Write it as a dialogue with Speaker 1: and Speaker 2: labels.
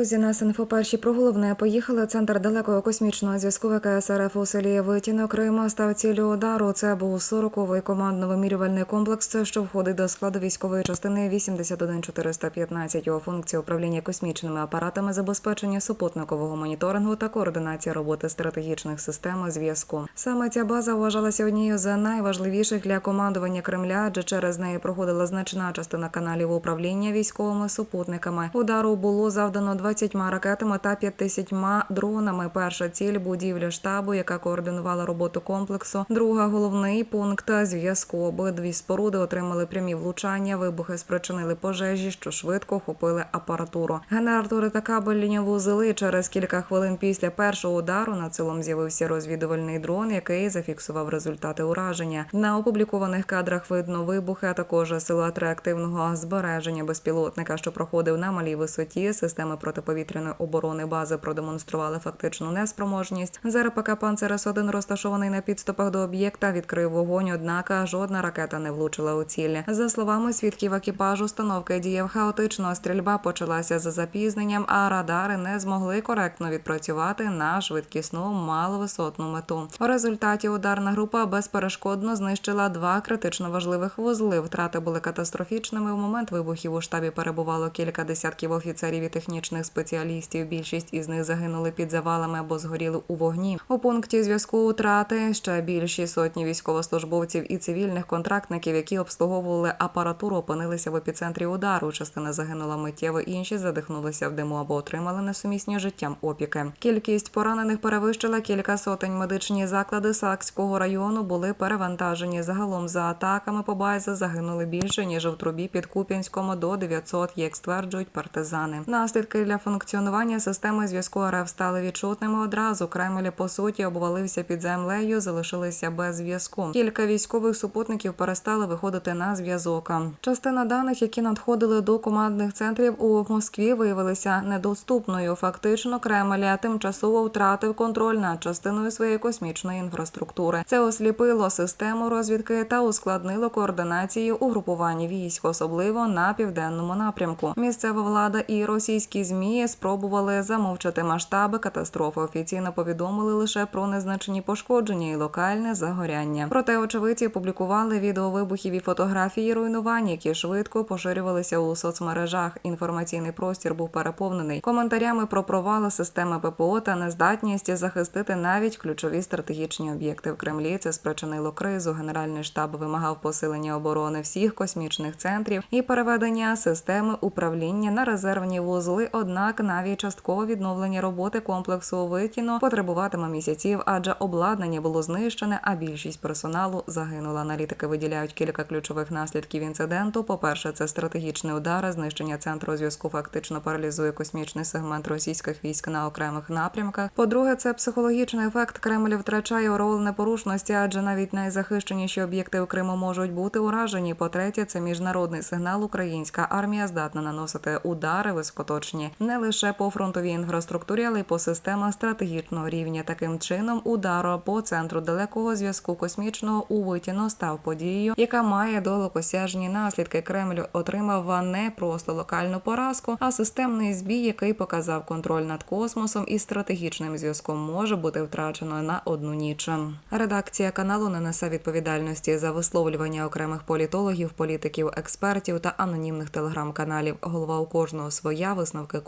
Speaker 1: Друзі, нас інфо перші про головне поїхали. Центр далекого космічного зв'язку ВКС РФ у селі Витіно Крима став ціллю удару. Це був 40-й командно-вимірювальний комплекс, що входить до складу військової частини 81415. Його функція управління космічними апаратами, забезпечення супутникового моніторингу та координація роботи стратегічних систем зв'язку. Саме ця база вважалася однією з найважливіших для командування Кремля, адже через неї проходила значна частина каналів управління військовими супутниками. Удару було завдано 20 ракетами та 50 дронами. Перша ціль будівля штабу, яка координувала роботу комплексу. Друга головний пункт зв'язку. Обидві споруди отримали прямі влучання. Вибухи спричинили пожежі, що швидко охопили апаратуру. Генератори та кабельні вузли. Через кілька хвилин після першого удару над селом з'явився розвідувальний дрон, який зафіксував результати ураження. На опублікованих кадрах видно вибухи, а також силует реактивного збереження безпілотника, що проходив на малій висоті. Системи протиповітряної оборони бази продемонстрували фактичну неспроможність. ЗРПК «Панцерес 1 розташований на підступах до об'єкта, відкрив вогонь, однак жодна ракета не влучила у цілі. За словами свідків екіпажу, установки діяв хаотично. Стрільба почалася за запізненням, а радари не змогли коректно відпрацювати на швидкісну маловисотну мету. У результаті ударна група безперешкодно знищила два критично важливих вузли. Втрати були катастрофічними. У момент вибухів у штабі перебувало кілька десятків офіцерів і технічних спеціалістів. Більшість із них загинули під завалами або згоріли у вогні. У пункті зв'язку втрати ще більші сотні військовослужбовців і цивільних контрактників, які обслуговували апаратуру, опинилися в епіцентрі удару. Частина загинула миттєво, інші задихнулися в диму або отримали несумісні життям опіки. Кількість поранених перевищила кілька сотень. Медичні заклади Сакського району були перевантажені. Загалом за атаками по базі загинули більше ніж в трубі під Куп'янському до 900, як стверджують партизани. Наслідки для функціонування системи зв'язку РФ стали відчутними одразу. Кремль по суті обвалився під землею, залишилися без зв'язку. Кілька військових супутників перестали виходити на зв'язок. Частина даних, які надходили до командних центрів у Москві, виявилися недоступною. Фактично, Кремль тимчасово втратив контроль над частиною своєї космічної інфраструктури. Це осліпило систему розвідки та ускладнило координацію угрупування військ, особливо на південному напрямку. Місцева влада і російські змі спробували замовчати масштаби катастрофи. Офіційно повідомили лише про незначні пошкодження і локальне загоряння. Проте очевидці опублікували відео вибухів і фотографії руйнувань, які швидко поширювалися у соцмережах. Інформаційний простір був переповнений коментарями про провали системи ППО та нездатність захистити навіть ключові стратегічні об'єкти в Кремлі. Це спричинило кризу. Генеральний штаб вимагав посилення оборони всіх космічних центрів і переведення системи управління на резервні вузли. Однак навіть часткове відновлення роботи комплексу Витіно потребуватиме місяців, адже обладнання було знищене, а більшість персоналу загинула. Аналітики виділяють кілька ключових наслідків інциденту. По перше, це стратегічний удар, знищення центру зв'язку фактично паралізує космічний сегмент російських військ на окремих напрямках. По-друге, це психологічний ефект. Кремль втрачає роль непорушності, адже навіть найзахищеніші об'єкти в Криму можуть бути уражені. По-третє, це міжнародний сигнал. Українська армія здатна наносити удари високоточні не лише по фронтовій інфраструктурі, але й по системах стратегічного рівня. Таким чином, удар по центру далекого зв'язку космічного у Витіно став подією, яка має далекосяжні наслідки. Кремль отримав не просто локальну поразку, а системний збій, який показав контроль над космосом і стратегічним зв'язком може бути втрачено на одну ніч. Редакція каналу не несе відповідальності за висловлювання окремих політологів, політиків, експертів та анонімних телеграм-каналів. Голова у кожного своя висновки